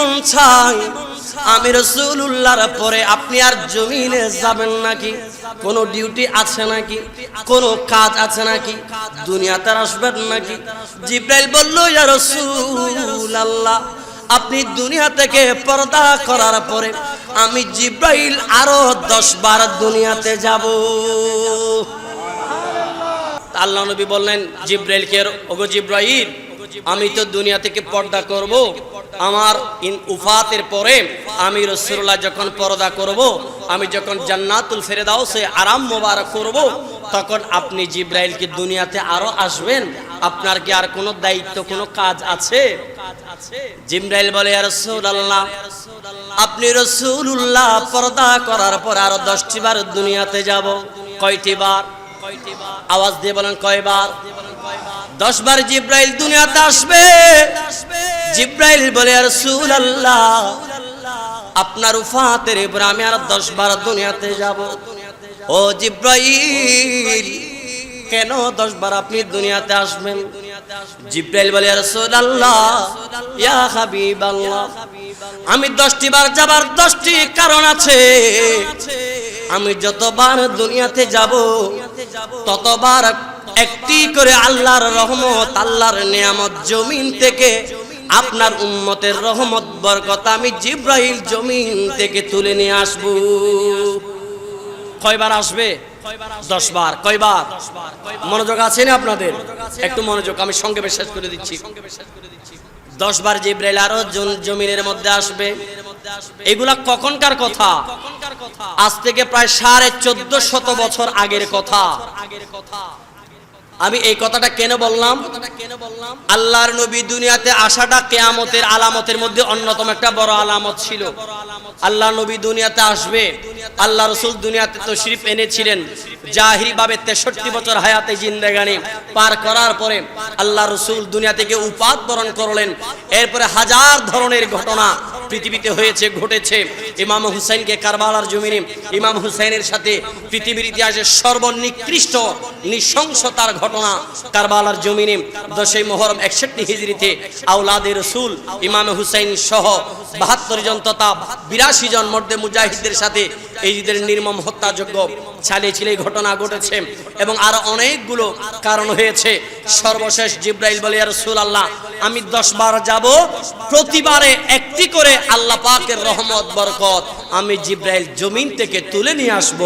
মন চাই। আমি রসুল্লাহর পরে আপনি আর জমিনে যাবেন নাকি? কোনো ডিউটি আছে নাকি? কোনো কাজ আছে নাকি? দুনিয়াতে আসবেন নাকি? জিব্রাইল বলল, ইয়া রসুল আল্লাহ আপনি দুনিয়া থেকে পর্দা করার পরে আমি জিব্রাইল আরও দশ বার দুনিয়াতে যাব। আল্লাহ নবী বললেন জিব্রাইলকে ওগো জিব্রাইল, আমি তো দুনিয়া থেকে পর্দা করব। আমার ইন উফাতের পরে আমি রসুল্লাহ যখন পর্দা করব, আমি যখন জান্নাতুল ফেরে দাও ফেরেদাউসে আরাম মোবারক করব, তখন আপনি জিব্রাইলকে দুনিয়াতে আরও আসবেন। আপনার কি আর কোনো দায়িত্ব, কোনো কাজ আছে? জিব্রাইল বলে, "ইয়া রাসূলুল্লাহ, আপনি রসুল্লাহ পর্দা করার পর আরও দশটি বার দুনিয়াতে যাব। কয়টি বার? আওয়াজ দিয়ে বলেন, কয়বার? দশ বার জিব্রাইল দুনিয়াতে আসবে। জিব্রাইল বলে, আর সুল আল্লাহ আপনার উফাতের এবার আমি আর দশ বার দুনিয়াতে যাব। ও জিব্রাইল, কেন দশ বার আপনি দুনিয়াতে আসবেন? জিব্রাইল বলে, আর সুল আল্লাহ ইয়া হাবিব আল্লাহ আমি দশটি বার যাবার দশটি কারণ আছে। আমি যতবার দুনিয়াতে যাব, ততবার একটি করে আল্লাহর রহমত, আল্লাহর নিয়ামত জমিন থেকে আপনার উম্মতের রহমত, বরকত আমি জিব্রাহিল জমিন থেকে তুলে নিয়ে আসব। কয়বার আসবে? কয়বার? মনোযোগ আছে না আপনাদের? একটু মনোযোগ, আমি সঙ্গে করে দিচ্ছি। জিব্রাইল জমিনের মধ্যে আসবে। এগুলা কখনকার কথা। আজ থেকে প্রায় সাড়ে চোদ্দ শত বছর আগের কথা আগের কথা। আমি এই কথাটা কেন বললাম? আল্লাহর নবী দুনিয়াতে আসাটা কেয়ামতের আলামতের মধ্যে অন্যতম একটা বড় আলামত ছিল। আল্লাহ নবী দুনিয়াতে আসবে, আল্লাহ রসুল দুনিয়াতে তো তশরিফ এনেছিলেন। জাহিরি ভাবে তেষট্টি বছর হায়াতে জিন্দেগানি পার করার পরে আল্লাহ রসুল দুনিয়া থেকে উপাদ বরণ করলেন। এরপরে হাজার ধরনের ঘটনা পৃথিবীতে হয়েছে, ঘটেছে। ইমাম হুসাইনকে কারবালার জমিনে, ইমাম হুসাইনের সাথে পৃথিবীর ইতিহাসে সর্বনিকৃষ্ট নৃশংসতার ঘটনা কারবালার জমিনে দশই মোহরম একষট্টি হিজড়িতে আউলাদের রসুল, ইমাম হুসাইন সহ বাহাত্তর জন তথা বিরাশি জন মধ্যে মুজাহিদদের সাথে এই ঈদের নির্মম হত্যাযোগ্য চালিয়ে ছিলে ঘটনা ঘটেছে এবং আরও অনেকগুলো কারণ হয়েছে। সর্বশেষ জিব্রাইল বলে রসুল আল্লাহ আমি দশ বার যাব। প্রতিবারে একটি করে আল্লাহ পাকের রহমত, বরকত আমি জিব্রাইল জমিন থেকে তুলে নিয়ে আসব।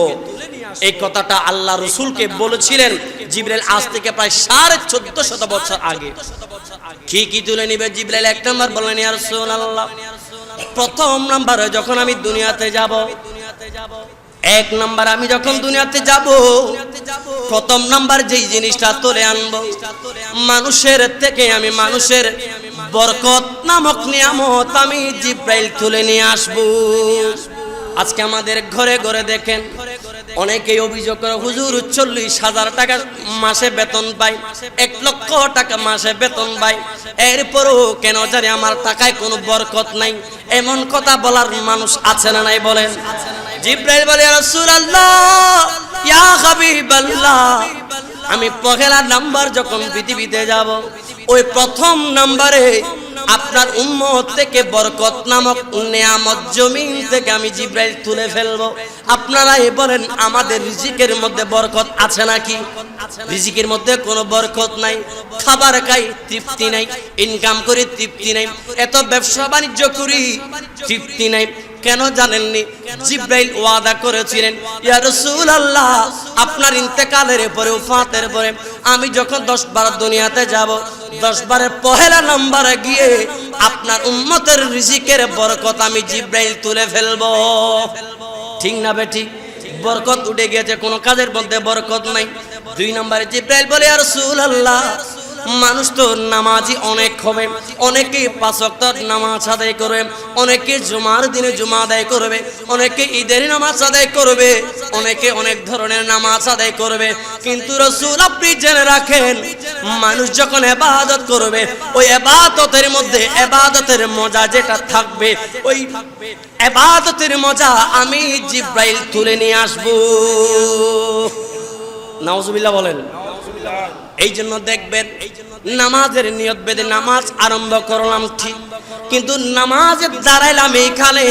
এই কথাটা আল্লাহ রসুলকে বলেছিলেন জিব্রাইল আজ থেকে প্রায় সাড়ে চোদ্দ শত বছর আগে। কি কি তুলে নিবে জিব্রাইল? এক নম্বর বললেন, ইয়া রাসূলুল্লাহ, প্রথম নাম্বারে যখন আমি দুনিয়াতে যাব, এক নাম্বার আমি যখন দুনিয়াতে যাব প্রথম নাম্বার যেই জিনিসটা তুলে আনব, মানুষের থেকে আমি মানুষের বরকত নামক নিয়ামত আমি জিব্রাইল তুলে নিয়ে আসব। আজকে আমাদের ঘরে ঘরে দেখেন, অনেকেই অভিযোগ করে, হুজুর, চল্লিশ হাজার টাকা মাসে বেতন পাই, এক লক্ষ টাকা মাসে বেতন পাই, এরপরও কেন জানি আমার টাকায় কোনো বরকত নাই। এমন কথা বলার মানুষ আছে না নাই বলেন? জিব্রাইল বলে রাসূলুল্লাহ ইয়া হাবিবাল্লাহ, আমি পহেলা নাম্বার যখন পৃথিবীতে যাব, ওই প্রথম নাম্বারে আপনার উম্মত থেকে বরকত নামক নিয়ামত জমিন থেকে আমি জিব্রাইল তুলে ফেলব। আপনারা এ বলেন, আমাদের রিজিকের মধ্যে বরকত আছে নাকি? রিজিকের মধ্যে কোনো বরকত নাই, খাবার খাই, তৃপ্তি নাই ইনকাম করি, তৃপ্তি নাই, এত ব্যবসা বাণিজ্য করি, তৃপ্তি নাই কেন জানেননি? জিব্রাইল ওয়াদা করেছিলেন, ইয়া রাসূলুল্লাহ, আপনার ইন্তেকালের পরে, উফাতের পরে আমি যখন দশ বার দুনিয়াতে যাব, দশ বারের পহেলা নম্বরে গিয়ে আপনার উম্মতের রিজিকের বরকত আমি জিব্রাইল তুলে ফেলব। ঠিক না বেটি? বরকত উঠে গিয়েছে, কোনো কাজের মধ্যে বরকত নাই। দুই নম্বরে জিব্রাইল বলে আর রাসূলুল্লাহ মানুষ তো নামাজি অনেক হবে। অনেকে পাঁচ নামাজ আদায় করবে, অনেকে জুমার দিনে জুমা আদায় করবে, অনেকে ঈদের নামাজ আদায় করবে, অনেকে অনেক ধরনের নামাজ আদায় করবে। কিন্তু রসুল আপনি জেনে রাখেন, মানুষ যখন এবাদত করবে, ওই এবাদতের মধ্যে এবাদতের মজা যেটা থাকবে, ওই এবাদতের মজা আমি জিব্রাইল তুলে নিয়ে আসব। নাউজুবিল্লাহ বলেন। এই জন্য দেখবেন নামাজের নিয়ত বেদে নামাজ আরম্ভ করলাম ঠিক। কিন্তু নামাজের দাঁড়াইলাম এইখানে,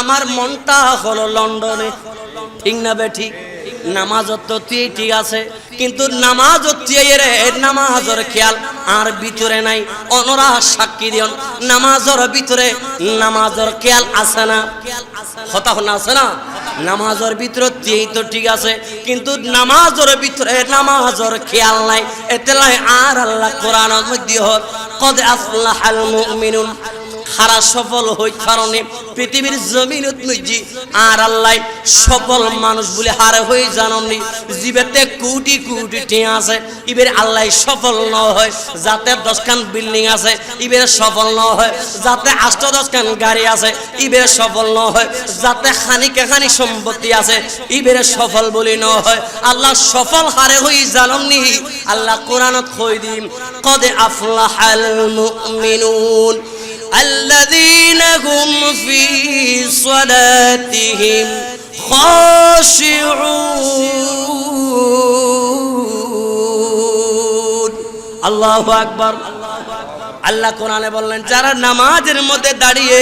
আমার মনটা হলো লন্ডনে। ঠিক না বে ঠিক? নামাজ তো ঠিক আছে। কিন্তু নামাজ রে, নামাজের খেয়াল আর ভিতরে নাই। অনরা সাক্ষী দিয়ন, নামাজের ভিতরে নামাজের খেয়াল আছে না? হতা হন আছে না? নামাজের ভিতরে তুই তো ঠিক আছে, কিন্তু নামাজের ভিতরে নামাজের খেয়াল নাই। এতে আর আল্লাহ কোরআনের মধ্যে হল, কদ আফলাহাল মুমিনুন হারা সফল হই কারণে পৃথিবীর জমিনত নইজি আর আল্লাহ সফল মানুষ বলে হারে হই জাননি। জীবেতে কোটি কোটি টিয়া আছে। ইবের আল্লাহ সফল ন হয়, যাতে দশখান বিল্ডিং আছে ইবের সফল ন হয়, যাতে আষ্ট দশখান গাড়ি আছে ইবের সফল ন হয়, যাতে খানিকে খানি সম্পত্তি আছে ইবের সফল বলি ন হয়। আল্লাহ সফল হারে হই জাননি। আল্লাহ কোরআনত কই দিম কদে আফলাহাল মুমিনুন। الذين هم في صلاتهم خاشعون الله أكبر আল্লাহ কোরআনে বললেন যারা নামাজের মধ্যে দাঁড়িয়ে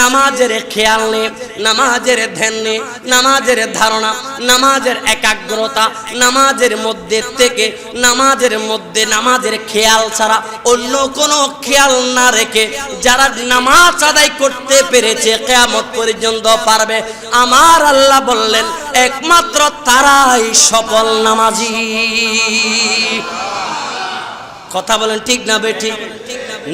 নামাজের খেয়াল নেই নামাজের ধ্যান নেই নামাজের ধারণা, নামাজের একাগ্রতা, নামাজের মধ্যে থেকে, নামাজের মধ্যে নামাজের খেয়াল ছাড়া অন্য কোনো খেয়াল না রেখে যারা নামাজ আদায় করতে পেরেছে, কেয়ামত পর্যন্ত পারবে। আমার আল্লাহ বললেন, একমাত্র তারাই সফল নামাজি। কথা বলেন ঠিক না বে ঠিক?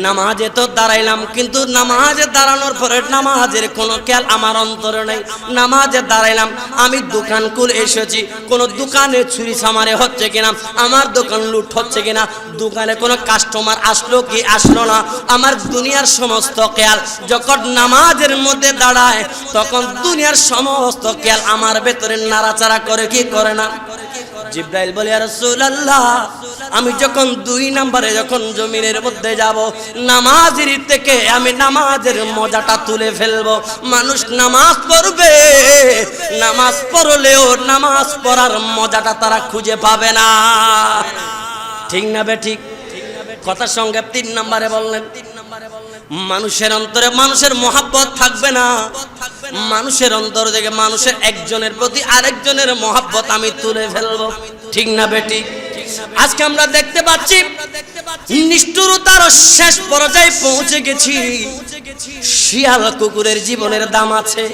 নামাজে তো দাঁড়াইলাম, কিন্তু নামাজে দাঁড়ানোর পরে নামাজের কোনো খেয়াল আমার অন্তরে নেই। নামাজে দাঁড়াইলাম, আমি দোকান কুল এসেছি, কোনো দোকানে ছুরি সামারে হচ্ছে কিনা, আমার দোকান লুট হচ্ছে কিনা, দোকানে কোনো কাস্টমার আসলো কি আসলো না, আমার দুনিয়ার সমস্ত খেয়াল যখন নামাজের মধ্যে দাঁড়ায়, তখন দুনিয়ার সমস্ত খেয়াল আমার ভেতরে নাড়াচাড়া করে কি করে না? জিব্রাইল বলে রাসূলুল্লাহ, আমি যখন দুই নম্বরে যখন জমিনের মধ্যে যাব, নামাজের থেকে আমি নামাজের মজাটা তুলে ফেলব। মানুষ নামাজ পড়বে, নামাজ পড়লেও নামাজ পড়ার মজাটা তারা খুঁজে পাবে না। ঠিক না বে ঠিক? কথার সঙ্গে তিন নম্বরে বললেন মানুষের অন্তরে মানুষের মহাব্বত থাকবে না। মানুষের অন্তর থেকে মানুষের একজনের প্রতি আরেকজনের মহাব্বত আমি তুলে ফেলব। ঠিক না বেটি? আজকে আমরা দেখতে পাচ্ছি, নিষ্ঠুরতার শেষ পর্যায়ে পৌঁছে গেছি। শিয়াল কুকুরের জীবনের দাম আছে।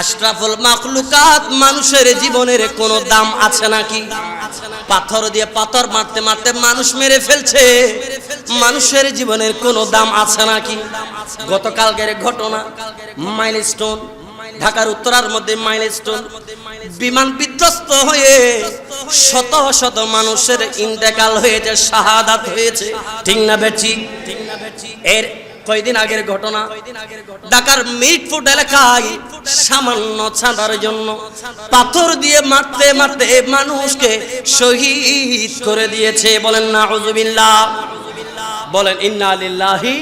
আশরাফুল মাখলুকাত মানুষের জীবনের কোনো দাম আছে নাকি? পাথর দিয়ে পাথর মারতে মারতে মানুষ মেরে ফেলছে। মানুষের জীবনের কোনো দাম আছে নাকি? গতকালকের ঘটনা, মাইলস্টোন, ঢাকার উত্তরার মধ্যে মাইলস্টোন, বিমান বিধ্বস্ত হয়ে শত শত মানুষের ইন্তেকাল হয়েছে, শাহাদাত হয়েছে। ঠিক না বেচি এর কয়দিন আগের ঘটনা? ঢাকার মিটফুট এলাকায় সামান্য ছাড়ার জন্য পাথর দিয়ে মারতে মারতে মানুষকে শহীদ করে দিয়েছে। বলেন না হুজুবিল্লাহ বলেন, ইন্না লিল্লাহি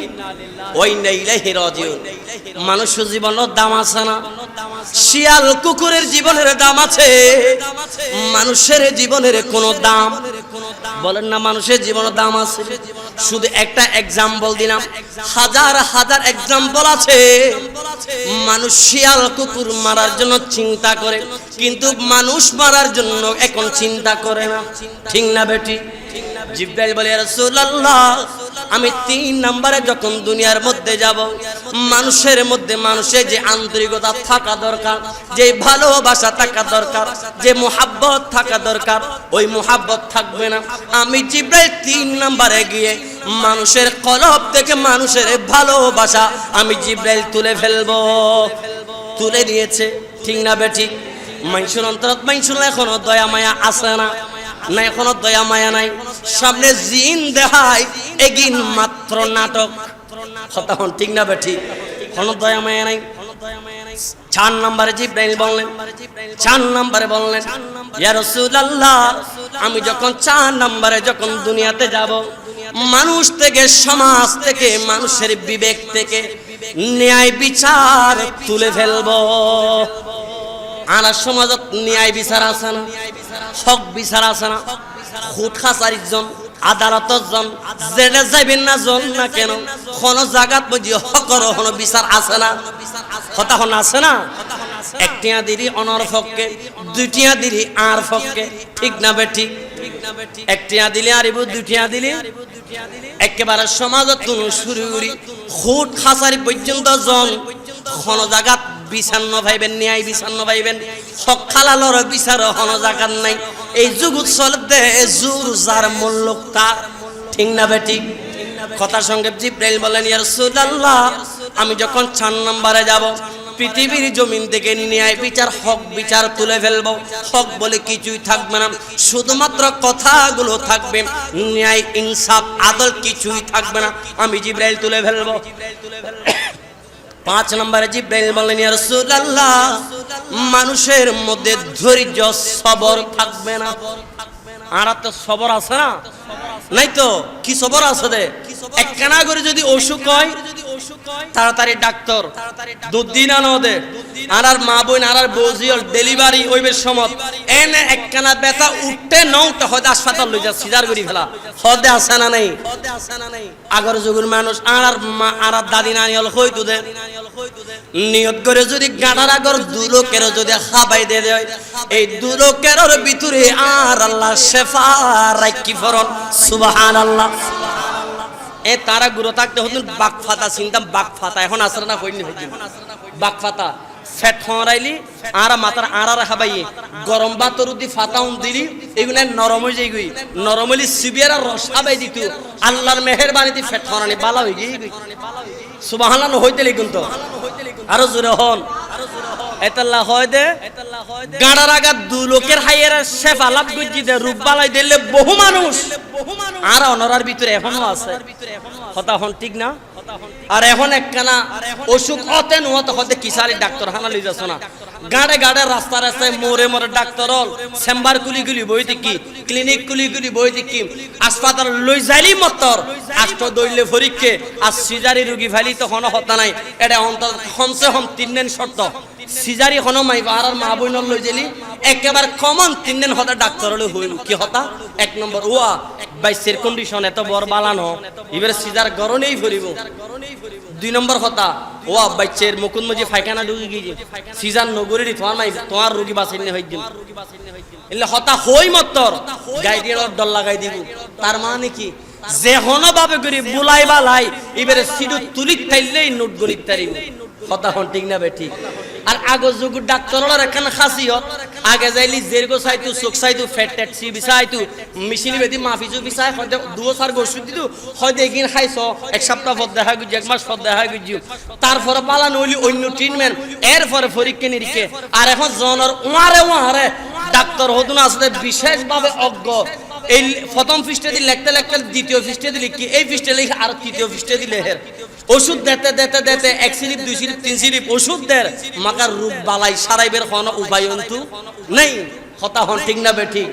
মানুষের জীবনের দাম আছে না। শিয়াল কুকুরের জীবনের দাম আছে। মানুষের জীবনের কোনো দাম। বলেন না, মানুষের জীবনের দাম আছে। শুধু একটা এক্সাম্পল দিলাম। হাজার হাজার এক্সাম্পল আছে। মানুষ শিয়াল কুকুর মারার জন্য চিন্তা করে, কিন্তু মানুষ মারার জন্য এখন চিন্তা করে না। ঠিক না বেটি? জিব্রাইল বলে রাসূলুল্লাহ, আমি তিন নম্বরে যখন দুনিয়ার মধ্যে যাব, মানুষের মধ্যে মানুষের যে আন্তরিকতা থাকা দরকার, যে ভালোবাসা থাকা দরকার, যে মোহাব্বত থাকা দরকার, ওই মোহাব্বত থাকবে না। আমি জিব্রাইল তিন নম্বরে গিয়ে মানুষের কলব থেকে মানুষের ভালোবাসা আমি জিব্রাইল তুলে ফেলব। তুলে দিয়েছে, ঠিক না বেঠিক? মানুষের অন্তরত মানুষের এখনও দয়া মায়া আসে না। না, এখনও দয়া মায়া নাই। সামনে জিন দেখায়, এগিন মাত্র নাটক। কথা হন ঠিক না বে ঠিক কোনো দয়া মায়া নাই। চার নম্বরে জিব্রাইল বললেন, চার নম্বরে বললেন, ইয়া রাসূলুল্লাহ, আমি যখন চার নম্বরে যখন দুনিয়াতে যাব, মানুষ থেকে, সমাজ থেকে, মানুষের বিবেক থেকে ন্যায় বিচার তুলে ফেলব। আর সমাজত ন্যায় বিচার আছে না? হক বিচার আছে না? খুট খাসার ইজন আদালতত জন জেলে যাইবেন না জন না কেন? কোন জায়গাত বুঝি হকর হন বিচার আছে না? কথা আছে না? একটিয়া দিলি অনর ফককে, দুইটিয়া দিলি আর ফককে, ঠিক না বে ঠিক একটিয়া দিলি আর ইবু দুইটিয়া দিলি একেবারে সমাজত কোনো শুরু করি খুট খাসারি পর্যন্ত জন কোন জায়গাত বিচান্ন ভাইবেন ন্যায় বিচান্ন ভাইবেন সকালালর বিচার হন জায়গার নাই। এই যুগ চলতে জুর যার মূল্য তার। ঠিক না বেটি? কথার সঙ্গে জিব্রাইল বলেন, ইয়া রাসূলুল্লাহ, আমি যখন চার নম্বরে যাব, পৃথিবীর জমিন থেকে ন্যায় বিচার, হক বিচার তুলে ফেলব। হক বলে কিছুই থাকবে না। শুধুমাত্র কথাগুলো থাকবে। ন্যায়, ইনসাফ, আদল কিছুই থাকবে না। আমি জিব্রাইল তুলে ফেলব। পাঁচ নম্বরে জিব্রাইল বলেন রাসূলুল্লাহ, মানুষের মধ্যে ধৈর্য, সবর থাকবে না। আর তো সবর আছে না? নাই তো? কি সবর আছে রে একখানা করে যদি অসুখ হয় তাড়াতাড়ি ডাক্তার দুধ দিন আনো দে। আর আর মা বোন আর আর বৌজিওর ডেলিভারি ওইবের সময়। এনে একখানা ব্যথা উঠতে নও তো হয়তো হাসপাতাল লই যা সিজার করি ফেলা। হদে আছে না নাই। আগর যুগের মানুষ আর আর মা আর আর দাদি নানি হল হইতো দে। নিয়ত করে যদি গাঁটার আগর দুলোকের যদি খাবাই দে দেয় এই দুলোকের ভিতরে আর আল্লাহ শেফা রাখি ফরন সুবাহান আল্লাহ এ তারা গুরু থাকতে হতুন বাক ফাতা চিন্তাম বাক ফাতা এখন আসলে না হইনি হইনি বাক ফাতা ফেট হরাইলি আর মাতার আর রাখা পাই গরম বাতর দি ফাতাউন দিলি এগুলো নরম হয়ে যাই গই নরম হইলি সিবিয়ারা রসা বাই দিত আল্লাহর মেহেরবানি দি ফেট হরানি বালা হয়ে গই সুবহানাল্লাহ হইতেলি কিন্তু আরও জোরে হন। এতাল্লাহ হয় দে। গাড়ার আগা দু লোকের হাইয়ের শেফ আলাপ গুজি দে, রূপ বালাই দিলে বহু মানুষ। আর অনরার ভিতরে এখনও আছে। কথা হন ঠিক না? আর এখন একখানা অসুখ অতে নুহতে হতে কিসারি ডাক্তার হানা লই যাচ্ছ না? গাড়ে গাড়ে রাস্তা রাস্তায় মোড়ে মোড়ে ডাক্তার চেম্বার গুলি গুলি বই দেখি, ক্লিনিক গুলি গুলি বই দেখি। হাসপাতাল লই যাইলি মতর আষ্ট দইলে ফরিককে আর সিজারি রুগী ফেলি তখন হতা নাই। এটা অন্তত কমসে কম তিন শর্ত। সিজারি হনো মাই আর মা বইনর লই যাইলি একেবারে কমন তিন দিন হতা ডাক্তার হলে হইল কি হতা? এক নম্বর ওয়া বাইসের কন্ডিশন এত বড় বালানো, এবারে সিজার গরনেই ফরিব দুই নম্বর কথা ও বাচ্চার মুকুন্দ মজি ফাইখানা ঢুকে গিয়ে সিজার নগরী তোমার মাই, তোমার রোগী বাঁচাই নিয়ে হয়ে এলে হতা হই মত্তর গাই দিয়ে ডল লাগাই দিব। তার মানে কি? যে হনো ভাবে করি বুলাই বালাই, এবারে সিডু তুলিক থাইলেই নোট গরিব তারিব। কথা হন ঠিক না বে ঠিক। আর আগো যুগ ডাক্তারর এখানে খাসিয়ত। আগে যাইলি জেরগো চাইতু, চোখ চাইতু ফেট টেট সি বিচাইতু মেশিন বেদি মাফিজু বিচাই হয়তো দুও চার গোসু দিতু হয়তো এগিন খাইছ, এক সপ্তাহ পর দেখা গুজি, এক মাস পর দেখা গুজি। তারপরে পালা নইলি অন্য ট্রিটমেন্ট এরপরে পরীক্ষা নিরীক্ষে। আর এখন জনের উমারে উমারে ডাক্তার হতুন আসলে বিশেষভাবে অজ্ঞ। এই প্রথম পৃষ্ঠে দিলে, লিখতে লিখতে দ্বিতীয় পৃষ্ঠে দিলে কি? এই পৃষ্ঠে লিখে আর তৃতীয় পৃষ্ঠে দিলে হের। ওষুধ দেতে দেতে দেতে এক সিরিপ, দুই সিরিপ, তিন সিরিপ ওষুধ দেয় মাকার রূপ বালাই সারাইবের হন উপায় অন্তু নেই। হতা হন ঠিক না বেঠিক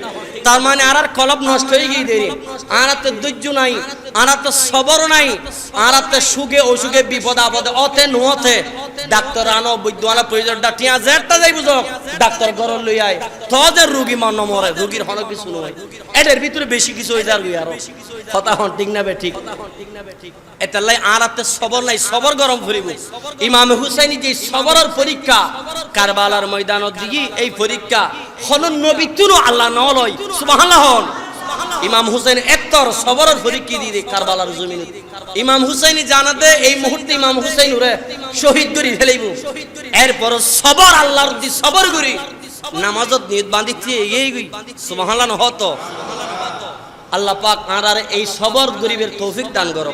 তার মানে আর আর কলব নষ্ট হয়ে গিয়ে দেরি। আর তো ধৈর্য নাই, আর তো সবর নাই, আর তো সুখে অসুখে বিপদ আপদে অতে নুহতে ডাক্তার আনো বৈদ্য আনা প্রয়োজন ডাক্তিয়া জেরটা যাই বুঝো। ডাক্তার ঘর লই আয়। তো যে রুগী মান মরে রুগীর হন কিছু নয়। এটার ভিতরে বেশি কিছু হয়ে যার আরও। কথা হন, ঠিক না বে ঠিক? এটালাই আর আতে সবর নাই, সবর গরম ফুরিব। ইমাম হুসাইনি যে সবরের পরীক্ষা, কারবালার ময়দানত দিগি, এই পরীক্ষা হন নবী তুনো আল্লাহ নলয়। সুবহানাল্লাহ হন। ইমাম হুসেন একতর সবরের ফরিকি দিয়ে কারবালার জমিন। ইমাম হুসেন জানাতে এই মুহূর্তে ইমাম হুসেন উরে শহীদ করি ফেলাইব। এরপর সবর আল্লাহর দি সবর করি। নামাজত নিয়ত বাঁধিচ্ছে এই গই। সুবহানাল্লাহ হতো আল্লাহ পাক আর এই সবর গরিবের তৌফিক দান করো